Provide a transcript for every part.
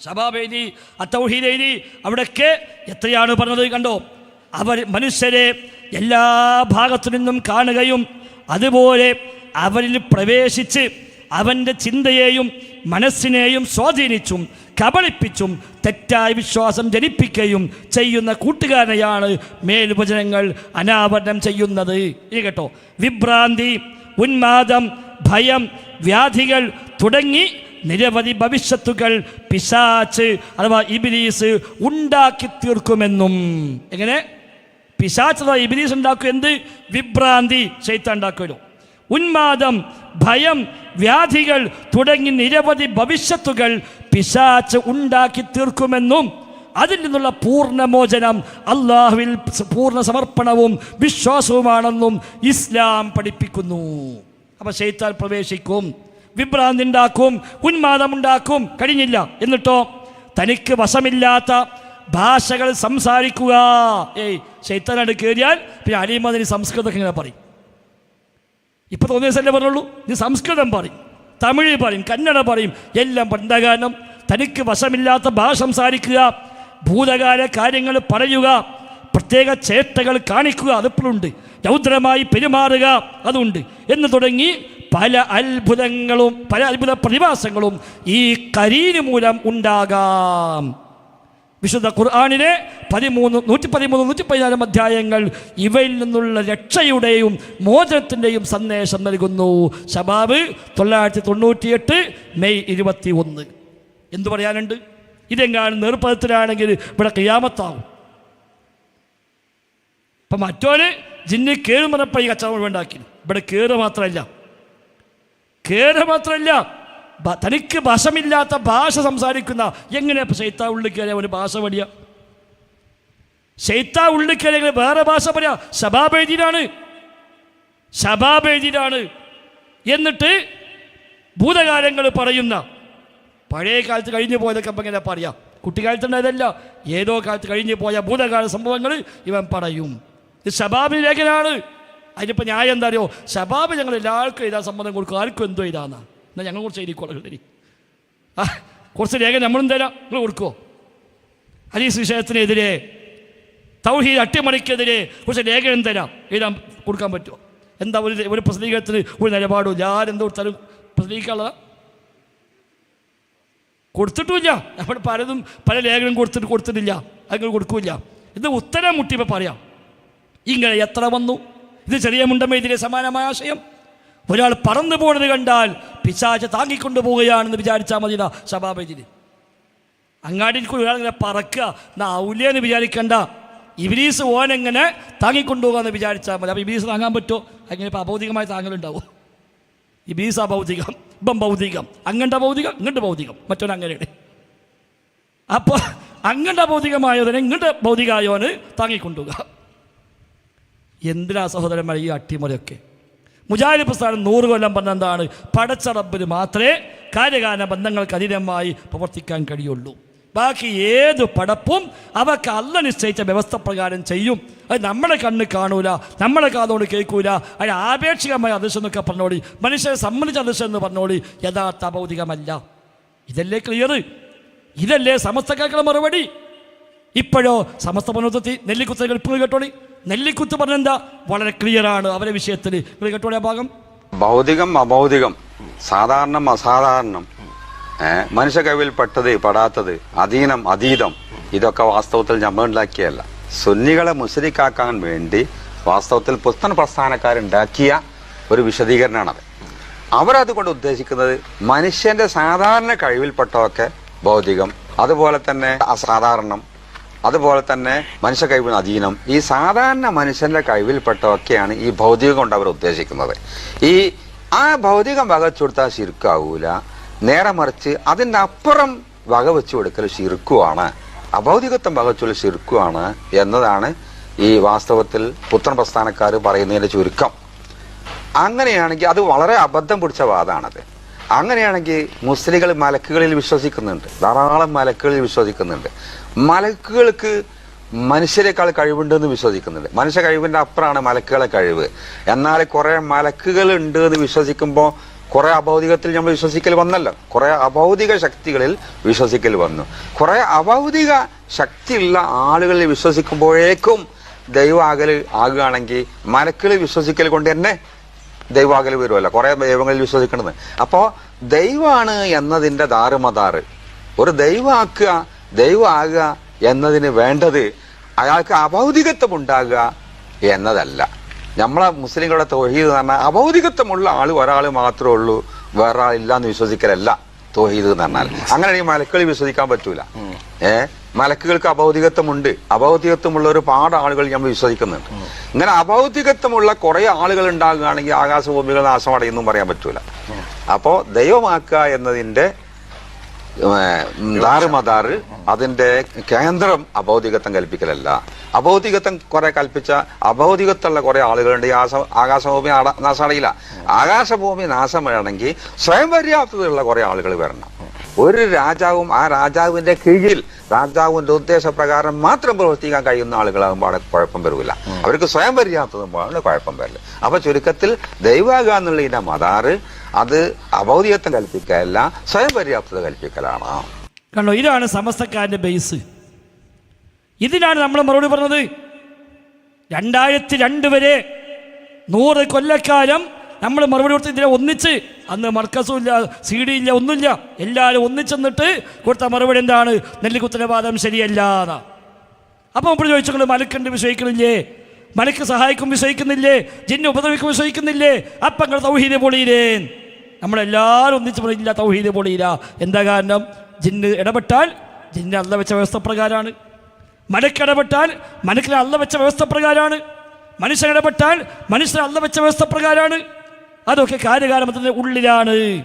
സഭാബേദി അത്തൗഹീദേദി അവിടെയൊക്കെ എത്രയാണ് പറഞ്ഞത് കണ്ടോ? അവർ മനുഷ്യരെ എല്ലാ ഭാഗത്തു നിന്നും കാണുകയും അതുപോലെ അവരിൽ പ്രവേശിച്ച് അവന്റെ ചിന്തയെയും മനസ്സിനെയും സ്വാധീനിച്ചും കബളിപ്പിച്ചും തെറ്റായ വിശ്വാസം ജനിപ്പിക്കുകയും ചെയ്യുന്ന കൂട്ടുകാരനെയാണ് മേൽവചനങ്ങൾ അനാവരണം ചെയ്യുന്നത്. ഇത് കേട്ടോ. വിഭ്രാന്തി ഉന്മാദം ഭയം വ്യാധികൾ തുടങ്ങി നിരവധി ഭവിഷ്യത്തുകൾ പിശാച്ച് അഥവാ ഇബിലീസ് ഉണ്ടാക്കി തീർക്കുമെന്നും. എങ്ങനെ? പിശാച്ച് അഥവാ ഇബിലീസ് ഉണ്ടാക്കും എന്ത്? വിഭ്രാന്തി ചെയ്ത്ത ഉണ്ടാക്കുമല്ലോ ഉന്മാദം ഭയം വ്യാധികൾ തുടങ്ങി നിരവധി ഭവിഷ്യത്തുകൾ പിശാച്ച് ഉണ്ടാക്കി തീർക്കുമെന്നും അതിൽ നിന്നുള്ള പൂർണമോചനം അള്ളാഹുവിൽ പൂർണ സമർപ്പണവും വിശ്വാസവുമാണെന്നും ഇസ്ലാം പഠിപ്പിക്കുന്നു. അപ്പൊ ശൈത്താൻ പ്രവേശിക്കും. വിഭ്രാന്തി ഉണ്ടാക്കും ഉന്മാദമുണ്ടാക്കും. കഴിഞ്ഞില്ല. എന്നിട്ടോ? തനിക്ക് വശമില്ലാത്ത ഭാഷകൾ സംസാരിക്കുക. ഏയ് ശൈത്താനായിട്ട് കയറിയാൽ പിന്നെ അലിമതിന് സംസ്കൃതം ഇങ്ങനെ പറയും. ഇപ്പൊ തോന്നിയ ദിവസമല്ലേ പറഞ്ഞുള്ളൂ? നീ സംസ്കൃതം പറയും. തമിഴ് പറയും കന്നഡ പറയും. എല്ലാം പണ്ട കാരണം തനിക്ക് വശമില്ലാത്ത ഭാഷ സംസാരിക്കുക ഭൂതകാല കാര്യങ്ങൾ പറയുക പ്രത്യേക ചേട്ടകൾ കാണിക്കുക അതിപ്പോഴുണ്ട്. രൗദ്രമായി പെരുമാറുക അതുണ്ട്. എന്ന് തുടങ്ങി പല അത്ഭുതങ്ങളും പല അത്ഭുത പ്രതിഭാസങ്ങളും ഈ കരീന് മൂലം ഉണ്ടാകാം. വിശുദ്ധ ഖുർആാനിലെ പതിമൂന്ന് നൂറ്റി പതിമൂന്ന് നൂറ്റി പതിനാലും അധ്യായങ്ങൾ ഇവയിൽ നിന്നുള്ള രക്ഷയുടെയും മോചനത്തിന്റെയും സന്ദേശം നൽകുന്നു. ഷബാബ് തൊള്ളായിരത്തി തൊണ്ണൂറ്റിയെട്ട് മെയ് ഇരുപത്തി ഒന്ന് എന്തു പറയാനുണ്ട്? ഇതെങ്ങാനും നേർപ്പദത്തിലാണെങ്കിൽ ഇവിടെ കയ്യാമത്താവും ഇപ്പം മറ്റോന് ജിന്നി കേറ് പറഞ്ഞപ്പോൾ കച്ചവടം ഉണ്ടാക്കി. ഇവിടെ കേറ് മാത്രമല്ല. കേറ് മാത്രമല്ല തനിക്ക് ഭാഷമില്ലാത്ത ഭാഷ സംസാരിക്കുന്ന എങ്ങനെ ശൈത്താ ഉള്ളിൽ കയറിയ ഒരു ഭാഷ പഠിയ ശൈത്താ ഉള്ളിൽ കയറിയ വേറെ ഭാഷ പറയാ ശബാബേദിയിലാണ് ശബാബേദിയിലാണ് എന്നിട്ട് ഭൂതകാലങ്ങൾ പറയുന്ന പഴയ കാലത്ത് കഴിഞ്ഞു പോയതൊക്കെ അപ്പം ഇങ്ങനെ പറയാം? കുട്ടിക്കാലത്തുണ്ടായതല്ല ഏതോ കാലത്ത് കഴിഞ്ഞു പോയ ഭൂതകാല സംഭവങ്ങൾ ഇവൻ പറയും. ഇത് ശബാബി ലേഖനാണ് അതിനിപ്പോൾ ന്യായം എന്താ അറിയോ? ശബാബ് ഞങ്ങൾ എല്ലാവർക്കും എഴുതാൻ സമ്മതം കൊടുക്കും. ആർക്കും എന്തോ എഴുതാന്നാ എന്നാൽ ഞങ്ങൾ കുറച്ച് എഴുതിക്കോളൂ ശരി ആ കുറച്ച് രേഖ നമ്മളും തരാം. നിങ്ങൾ കൊടുക്കുമോ ഹരീസ് വിഷയത്തിനെതിരെ തൗഹീദ് അട്ടിമറിക്കെതിരെ കുറച്ച് രേഖയും തരാം. എഴുതാൻ കൊടുക്കാൻ പറ്റുമോ എന്താ ഒരു ഒരു പ്രസിദ്ധീകരണത്തിന് ഒരു നിലപാടും ആരെന്തോ കൊടുത്താലും പ്രസിദ്ധീകരിക്കാനുള്ളതാ. കൊടുത്തിട്ടുമില്ല. നമ്മൾ പലതും പല ലേഖനം കൊടുത്തിട്ട് കൊടുത്തിട്ടില്ല. അങ്ങനെ കൊടുക്കില്ല. ഇത് ഉത്തരം മുട്ടിയപ്പോൾ പറയാം. ഇങ്ങനെ എത്ര വന്നു? ഇത് ചെറിയ മുണ്ടമെതിരെ സമാനമായ ആശയം. ഒരാൾ പറന്നു പോകുന്നത് കണ്ടാൽ പിശാച താങ്ങിക്കൊണ്ടു പോവുകയാണെന്ന് വിചാരിച്ചാൽ മതിടാ സഭാപേജിന് അങ്ങാടിയിൽ കൂടി ഒരാളിങ്ങനെ പറക്കുക എന്നാ ഔലിയെന്ന് വിചാരിക്കണ്ട. ഇബിലീസ് ഓനെങ്ങനെ താങ്ങിക്കൊണ്ടുപോകാമെന്ന് വിചാരിച്ചാൽ മതി. അപ്പോൾ ഇബിലീസ് താങ്ങാൻ പറ്റുമോ? അങ്ങനെ ഇപ്പോൾ അഭൗതികമായി താങ്ങലുണ്ടാവും? ഇബീസ ഭൗതികം ഇപ്പം ഭൗതികം അങ്ങണ്ട ഭൗതികം ഇങ്ങോട്ട് ഭൗതികം മറ്റൊരു അങ്ങനെയാണ്. അപ്പോൾ അങ്ങണ്ട ഭൗതികമായതിനെ ഇങ്ങോട്ട് ഭൗതികമായവന് താങ്ങിക്കൊണ്ടുക എന്തിനാ സഹോദരന്മാർ ഈ അട്ടിമറിയൊക്കെ? മുജാഹിദ് പ്രസ്ഥാനം നൂറ് കൊല്ലം പറഞ്ഞ എന്താണ് പടച്ച റബ്ബിന് മാത്രമേ കാര്യകാല ബന്ധങ്ങൾക്ക് അധീനമായി പ്രവർത്തിക്കാൻ കഴിയുള്ളൂ. ബാക്കി ഏത് പടപ്പും അവക്ക് അല്ല നിശ്ചയിച്ച വ്യവസ്ഥ പ്രകാരം ചെയ്യും. അത് നമ്മളെ കണ്ണ് കാണൂല നമ്മളെ കാതോട് കേൾക്കൂല. അതിന് ആപേക്ഷികമായ അദൃശ്യം എന്നൊക്കെ പറഞ്ഞോളി. മനുഷ്യരെ സംബന്ധിച്ച അദൃശ്യം എന്ന് പറഞ്ഞോളി. യഥാർത്ഥ ഭൗതികമല്ല. ഇതല്ലേ ക്ലിയർ ഇതല്ലേ സമസ്തക്കാർക്കുള്ള മറുപടി? ഇപ്പോഴോ സമസ്ത പനോത്തത്തി നെല്ലിക്കുത്ത് കേട്ടോളി. നെല്ലിക്കുത്ത് പറഞ്ഞെന്താ? വളരെ ക്ലിയർ ആണ് അവരെ വിഷയത്തിൽ കേട്ടോളി ആ ഭാഗം. ഭൗതികം അഭൗതികം. സാധാരണം അസാധാരണം. മനുഷ്യ കവിയിൽ പെട്ടത് പെടാത്തത് അധീനം അതീതം. ഇതൊക്കെ വാസ്തവത്തിൽ ഞമ്മണ്ടാക്കിയല്ല സുന്നികളെ മുസ്ലിക്കാക്കാൻ വേണ്ടി വാസ്തവത്തിൽ പുസ്തക പ്രസ്ഥാനക്കാരുണ്ടാക്കിയ ഒരു വിശദീകരണമാണത് അവരതുകൊണ്ട് ഉദ്ദേശിക്കുന്നത് മനുഷ്യന്റെ സാധാരണ കഴിവിൽപ്പെട്ടതൊക്കെ ഭൗതികം അതുപോലെ തന്നെ അസാധാരണം അതുപോലെ തന്നെ മനുഷ്യ കഴിവിന് അധീനം. ഈ സാധാരണ മനുഷ്യന്റെ കഴിവിൽപ്പെട്ടതൊക്കെയാണ് ഈ ഭൗതികം കൊണ്ട് അവർ ഉദ്ദേശിക്കുന്നത്. ഈ ആ ഭൗതികം വകച്ചു കൊടുത്താൽ ശിർക്കാവൂല. നേരെ മറിച്ച് അതിന്റെ അപ്പുറം വക വെച്ചു കൊടുക്കൽ ശിർക്കുവാണ്. അഭൗതികത്വം വകച്ചുള്ള ശിർക്കുവാണ് എന്നതാണ് ഈ വാസ്തവത്തിൽ പുത്രൻ പ്രസ്ഥാനക്കാർ പറയുന്നതിന്റെ ചുരുക്കം. അങ്ങനെയാണെങ്കിൽ അത് വളരെ അബദ്ധം പിടിച്ച വാദമാണത് അങ്ങനെയാണെങ്കിൽ മുസ്ലിങ്ങൾ മലക്കുകളിൽ വിശ്വസിക്കുന്നുണ്ട്. ധാരാളം മലക്കുകളിൽ വിശ്വസിക്കുന്നുണ്ട്. മലക്കുകൾക്ക് മനുഷ്യരെക്കാൾ കഴിവുണ്ടെന്ന് വിശ്വസിക്കുന്നുണ്ട്. മനുഷ്യ കഴിവിന്റെ അപ്പുറമാണ് മലക്കുകളെ കഴിവ്. എന്നാൽ കുറെ മലക്കുകൾ ഉണ്ട് എന്ന് വിശ്വസിക്കുമ്പോൾ കുറെ അഭൗതികത്തിൽ നമ്മൾ വിശ്വസിക്കൽ വന്നല്ലോ. കുറെ അഭൗതിക ശക്തികളിൽ വിശ്വസിക്കൽ വന്നു. കുറെ അഭൗതിക ശക്തിയുള്ള ആളുകളിൽ വിശ്വസിക്കുമ്പോഴേക്കും ദൈവാകൽ ആകുകയാണെങ്കിൽ മലക്കുകളിൽ വിശ്വസിക്കൽ കൊണ്ട് തന്നെ ദൈവാകൽ വരുമല്ലോ കുറെ ദൈവങ്ങളിൽ വിശ്വസിക്കണത്. അപ്പോ ദൈവമാണ് എന്നതിന്റെ ദാറുമതാറ് ഒരു ദൈവമാക്കുക ദൈവമാകുക എന്നതിന് വേണ്ടത് അയാൾക്ക് അഭൗതികത്വം ഉണ്ടാകുക എന്നതല്ല. നമ്മളെ മുസ്ലിങ്ങളുടെ തോഹീദ് എന്ന് പറഞ്ഞാൽ അഭൗതികത്വമുള്ള ആൾ ഒരാൾ മാത്രമേ ഉള്ളൂ. വേറെ ആളില്ല എന്ന് വിശ്വസിക്കലല്ല തോഹീദ് എന്ന് പറഞ്ഞാൽ. അങ്ങനെ ഈ മലക്കളി വിശ്വസിക്കാൻ പറ്റൂല. ഏ? മലക്കുകൾക്ക് അഭൗതികത്വമുണ്ട് അഭൗതികത്വമുള്ള ഒരുപാട് ആളുകൾ നമ്മൾ വിശ്വസിക്കുന്നുണ്ട്. ഇങ്ങനെ അഭൗതികത്വമുള്ള കുറെ ആളുകൾ ഉണ്ടാകുകയാണെങ്കിൽ ആകാശഭൂമികൾ നാശമടയുന്നും പറയാൻ പറ്റൂല. അപ്പോ ദൈവമാക്കുക എന്നതിന്റെ ദാറുമദാറ് അതിന്റെ കേന്ദ്രം അഭൗതികത്വം കൽപ്പിക്കലല്ല. അഭൗതികത്വം കുറെ കൽപ്പിച്ച അഭൗതികത്വമുള്ള കുറെ ആളുകളുണ്ട്. ആകാശഭൂമി നാശമടയില്ല. ആകാശഭൂമി നാശം വേണമെങ്കിൽ സ്വയം പര്യാപ്തതയുള്ള കുറെ ആളുകൾ വരണം. ഒരു രാജാവും ആ രാജാവിന്റെ കീഴിൽ രാജാവിന്റെ ഉദ്ദേശപ്രകാരം മാത്രം പ്രവർത്തിക്കാൻ കഴിയുന്ന ആളുകളാകുമ്പോൾ അവിടെ കുഴപ്പം വരില്ല. അവർക്ക് സ്വയം പര്യാപ്തമാകുമ്പോൾ കുഴപ്പം വരില്ല. അപ്പൊ ചുരുക്കത്തിൽ ദൈവാക എന്നുള്ള ഇതിന്റെ മതാറ് അത് അബൗദികത്വം കൽപ്പിക്കലല്ല സ്വയം പര്യാപ്തത കൽപ്പിക്കലാണ്. കണ്ടോ ഇതാണ് സമസ്തക്കാരന്റെ ബേസ് ഇതിനാണ് നമ്മൾ മറുപടി പറഞ്ഞത്. രണ്ടായിരത്തി രണ്ട് വരെ നൂറ് കൊല്ലക്കാലം നമ്മൾ മറുപടി കൊടുത്ത് ഇതിനെ ഒന്നിച്ച് അന്ന് മർക്കസും ഇല്ല സി ഡി ഇല്ല ഒന്നുമില്ല. എല്ലാവരും ഒന്നിച്ചെന്നിട്ട് കൊടുത്ത മറുപടി എന്താണ്? നെല്ലിക്കുത്തിന്റെ വാദം ശരിയല്ല എന്നാ. അപ്പം ഇപ്പോൾ ചോദിച്ചു മലക്കുണ്ട് വിശ്വസിക്കണില്ലേ മലക്ക് സഹായിക്കും വിശ്വസിക്കുന്നില്ലേ? ജിന്നെ ഉപദ്രവിക്കും വിശ്വസിക്കുന്നില്ലേ? അപ്പം നിങ്ങൾ തൗഹീദ് പൊളിയിലേൻ നമ്മളെല്ലാവരും ഒന്നിച്ച് പറയില്ല തൗഹീദ് പൊളിയില്ല. എന്താ കാരണം? ജിന്ന് ഇടപെട്ടാൽ ജിന്നെ അല്ല വെച്ച വ്യവസ്ഥ പ്രകാരമാണ് മലക്ക് ഇടപെട്ടാൽ മലക്കിന് അല്ല വെച്ച വ്യവസ്ഥ പ്രകാരമാണ് മനുഷ്യൻ ഇടപെട്ടാൽ മനുഷ്യൻ അല്ല വെച്ച വ്യവസ്ഥ പ്രകാരമാണ് അതൊക്കെ കാര്യകാലമത്തിന്റെ ഉള്ളിലാണ്.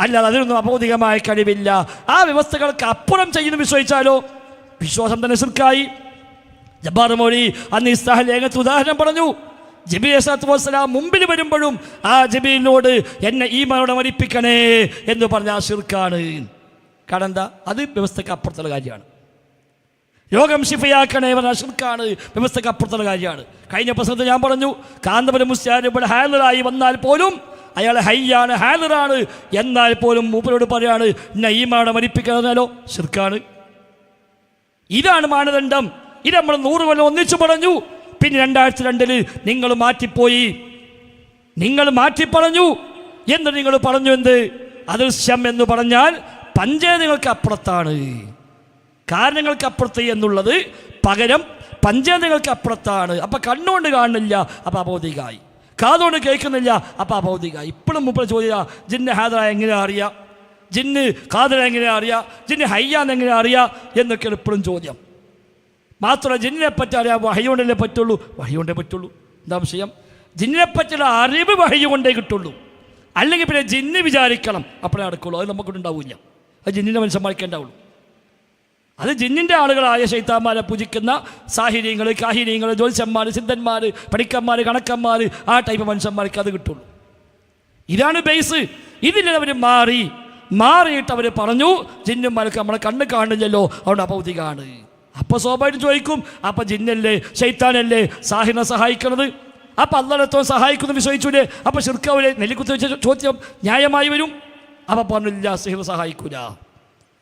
അല്ലാതെ അതിനൊന്നും അബോധികമായ കഴിവില്ല. ആ വ്യവസ്ഥകൾക്ക് അപ്പുറം ചെയ്യുന്നു വിശ്വസിച്ചാലോ? വിശ്വാസം തന്നെ ശിർക്കായി ജബ്ബാർ മോലി അന്ന് ഇസ്താഹ ലേഖത്ത് ഉദാഹരണം പറഞ്ഞു. ജബി അസാത്ത് വസ്സലാം മുമ്പിൽ വരുമ്പോഴും ആ ജബീലിനോട് എന്നെ ഈ മരോടെ മരിപ്പിക്കണേ എന്ന് പറഞ്ഞ ആ ഷിർക്കാണ് കാരണം എന്താ? അത് വ്യവസ്ഥയ്ക്ക് അപ്പുറത്തുള്ള കാര്യമാണ്. രോഗം ശിഫയാക്കണേ പറഞ്ഞ ഷിർക്കാണ് വ്യവസ്ഥക്ക് അപ്പുറത്തുള്ള കാര്യമാണ്. കഴിഞ്ഞ പ്രസംഗത്തിൽ ഞാൻ പറഞ്ഞു കാന്തപുരം മുസ്ലിം ഇവിടെ ഹാലറായി വന്നാൽ പോലും അയാൾ ഹൈയാണ് ഹാലറാണ് എന്നാൽ പോലും മൂപ്പരോട് പറയാണ് നയ്യമാണ് മരിപ്പിക്കണമെന്നാലോ ഷിർക്കാണ് ഇതാണ് മാനദണ്ഡം. ഇത് നമ്മൾ നൂറ് കൊല്ലം ഒന്നിച്ചു പറഞ്ഞു. പിന്നെ രണ്ടായിരത്തി രണ്ടിൽ നിങ്ങൾ മാറ്റിപ്പോയി. നിങ്ങൾ മാറ്റി പറഞ്ഞു എന്ന് നിങ്ങൾ പറഞ്ഞു എന്ത്? അദൃശ്യം എന്ന് പറഞ്ഞാൽ പഞ്ചേ നിങ്ങൾക്ക് അപ്പുറത്താണ്. കാരണങ്ങൾക്ക് അപ്പുറത്ത് എന്നുള്ളത് പകരം പഞ്ചേതങ്ങൾക്ക് അപ്പുറത്താണ്. അപ്പം കണ്ണുകൊണ്ട് കാണുന്നില്ല അപ്പം അബോധികായി കാതുകൊണ്ട് കേൾക്കുന്നില്ല അപ്പം അബോധികായി ഇപ്പോഴും മുമ്പ് ചോദ്യ ജിന്ന് ഹാദറ എങ്ങനെ അറിയാം? ജിന്ന് കാതറ എങ്ങനെ അറിയാം? ജിന്ന് ഹയ്യാന്ന് എങ്ങനെ അറിയാം? എന്നൊക്കെയാണ് ഇപ്പോഴും ചോദ്യം. മാത്രമല്ല ജിന്നിനെ പറ്റി അറിയാം വഹയുകൊണ്ടല്ലേ പറ്റുള്ളൂ? വഹയുകൊണ്ടേ പറ്റുള്ളൂ. എന്താ വിഷയം? ജിന്നിനെ പറ്റിയുള്ള അറിവ് വഹയുകൊണ്ടേ കിട്ടുള്ളൂ. അല്ലെങ്കിൽ പിന്നെ ജിന്ന് വിചാരിക്കണം. അപ്പോഴേ നടക്കുള്ളൂ. അത് നമുക്കുണ്ടാവില്ല അത് ജിന്നിനെ മനുഷ്യന്മാർക്കേണ്ടാവുള്ളൂ അത് ജിന്നിന്റെ ആളുകളായ ശൈത്താന്മാരെ പൂജിക്കുന്ന സാഹിര്യങ്ങൾ കാഹിര്യങ്ങൾ ജ്യോത്സ്യന്മാർ സിദ്ധന്മാർ പണിക്കന്മാർ കണക്കന്മാർ ആ ടൈപ്പ് മനുഷ്യന്മാർക്ക് അത് കിട്ടുള്ളൂ. ഇതാണ് ബേസ് ഇതിലവർ മാറി മാറിയിട്ട് അവർ പറഞ്ഞു ജിന്നുമാർക്ക് നമ്മളെ കണ്ണ് കാണില്ലല്ലോ അവിടെ അഭൗതികാണ് അപ്പോൾ സ്വാഭാവികം ചോദിക്കും അപ്പം ജിന്നല്ലേ ശൈത്താനല്ലേ സാഹിനെ സഹായിക്കുന്നത് അപ്പം അള്ളടത്തോ സഹായിക്കുന്നു വിശ്വസിച്ചൂലേ? അപ്പം ശിർക്കവരെ നെല്ലിക്കുത്തി വെച്ച ചോദ്യം ന്യായമായി വരും. അപ്പം പറഞ്ഞില്ല സിഹിർ സഹായിക്കൂല.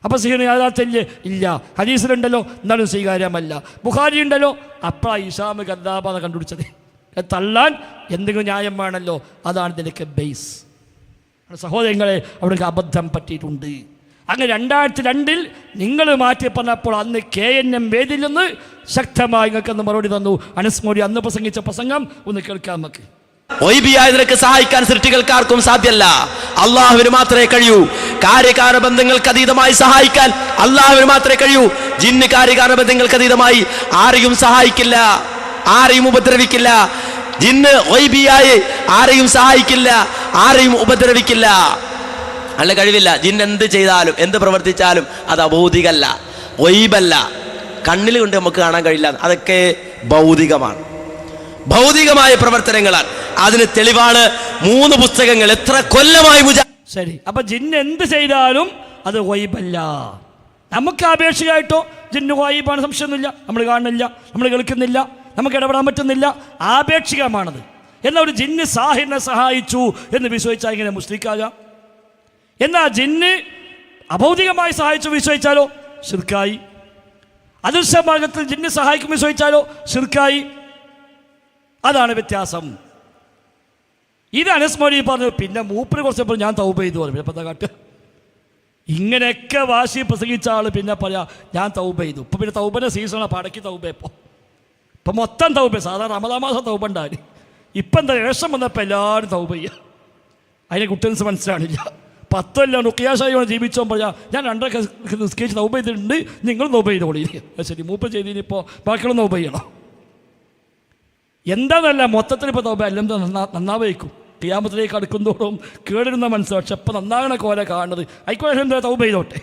അപ്പം സിഹിർ യാഥാർത്ഥ്യം ഇല്ല. ഹദീസിലുണ്ടല്ലോ എന്നാലും സ്വീകാര്യമല്ല. ബുഖാരി ഉണ്ടല്ലോ അപ്പഴാ ഇഷാമ് ഗദ്ദാബാന്ന് കണ്ടുപിടിച്ചത്. തള്ളാൻ എന്തെങ്കിലും ന്യായം വേണമല്ലോ അതാണ് ഇതിലേക്ക് ബേസ് സഹോദരങ്ങളെ അവിടേക്ക് അബദ്ധം പറ്റിയിട്ടുണ്ട്. അങ്ങനെ രണ്ടായിരത്തി രണ്ടിൽ നിങ്ങൾ മാറ്റി പറഞ്ഞപ്പോൾ അന്ന് കെ എൻ എം വേദിയിൽ നിന്ന് ശക്തമായി നിങ്ങൾക്കൊന്ന് മറുപടി തന്നു. അനസ് മോഡി അന്ന് പ്രസംഗിച്ച പ്രസംഗം ഒന്ന് കേൾക്കാം നമുക്ക്. ഒയ്ബിയായ സഹായിക്കാൻ സൃഷ്ടികൾക്കാർക്കും സാധ്യല്ല അള്ളാഹുവിന് മാത്രമേ കഴിയൂ. കാര്യകാര ബന്ധങ്ങൾക്ക് അതീതമായി സഹായിക്കാൻ അള്ളാഹുവിന് മാത്രമേ കഴിയൂ. ജിന്ന് കാര്യകാര ബന്ധങ്ങൾക്ക് അതീതമായി ആരെയും സഹായിക്കില്ല. ആരെയും ഉപദ്രവിക്കില്ല. ജിന്ന് ഒയ്ബിയായി ആരെയും സഹായിക്കില്ല. ആരെയും ഉപദ്രവിക്കില്ല. അല്ല കഴിവില്ല. ജിന്ന് എന്ത് ചെയ്താലും എന്ത് പ്രവർത്തിച്ചാലും അത് അഭൗതികല്ല ഒയ്ബല്ല. കണ്ണിൽ കൊണ്ട് നമുക്ക് കാണാൻ കഴിയില്ല. അതൊക്കെ ഭൗതികമാണ്. ഭൗതികമായ പ്രവർത്തനങ്ങളാണ് അതിന് തെളിവാണ് മൂന്ന് പുസ്തകങ്ങൾ. എത്ര കൊല്ലമായി ശരി. അപ്പൊ ജിന്ന് എന്ത് ചെയ്താലും അത് വൈബല്ല നമുക്ക് ആപേക്ഷികമായിട്ടോ ജിന്ന് വൈബാണ് സംശയമൊന്നുമില്ല. നമ്മൾ കാണുന്നില്ല നമ്മൾ കേൾക്കുന്നില്ല നമുക്ക് ഇടപെടാൻ പറ്റുന്നില്ല. ആപേക്ഷികമാണത്. എന്നാൽ ഒരു ജിന്ന് സാഹിറിനെ സഹായിച്ചു എന്ന് വിശ്വസിച്ചാൽ ഇങ്ങനെ മുസ്ലിക്കാകാം? എന്നാൽ ജിന്ന് അഭൗതികമായി സഹായിച്ചു വിശ്വസിച്ചാലോ? ഷിർക്കായി അദൃശ്യ മാർഗത്തിൽ ജിന്ന് സഹായിക്കും വിശ്വസിച്ചാലോ? ഷിർക്കായി അതാണ് വ്യത്യാസം. ഇത് അനുസ്മരി പറഞ്ഞു പിന്നെ മൂപ്പര് കുറച്ചപ്പോൾ ഞാൻ തൗബ ചെയ്തു പറഞ്ഞു. പിന്നെ എന്താ ഇങ്ങനെയൊക്കെ വാശി പ്രസംഗിച്ച ആൾ പിന്നെ പറയാ ഞാൻ തൗബ ചെയ്തു. ഇപ്പം പിന്നെ തൗബന്റെ സീസണാണ് പടക്കി തൗബ ഇപ്പോൾ ഇപ്പം മൊത്തം തൗബ. സാധാരണ റമദാമാസം തൗബ ഉണ്ടായി ഇപ്പം എന്താ വേഷം വന്നപ്പോൾ എല്ലാവരും തൗബ ചെയ്യുക അതിനെ കുട്ടൻസ് മനസ്സിലാണില്ല പത്തല്ല നുക്കിയാശായി ജീവിച്ചോ പറയാ ഞാൻ രണ്ടൊക്കെ നിസ്കരിച്ച് തൗബ ചെയ്തിട്ടുണ്ട്. നിങ്ങൾ തൗബ ചെയ്തോളി. ശരി. മൂപ്പ ചെയ്തിനിപ്പോൾ ബാക്കിയുള്ള തൗബ ചെയ്യണം. എന്താന്നല്ല മൊത്തത്തിൽ ഇപ്പോൾ തൗബ എല്ലാം നന്നാ ക്യാമത്തിലേക്ക് അടുക്കുന്തോറും കേടിരുന്ന മനസ്സ് പക്ഷെ ഇപ്പം നന്നാകണ കോല കാണുന്നത്. ആയിക്കോട്ടെ എന്താ തൗബ ചെയ്തോട്ടെ.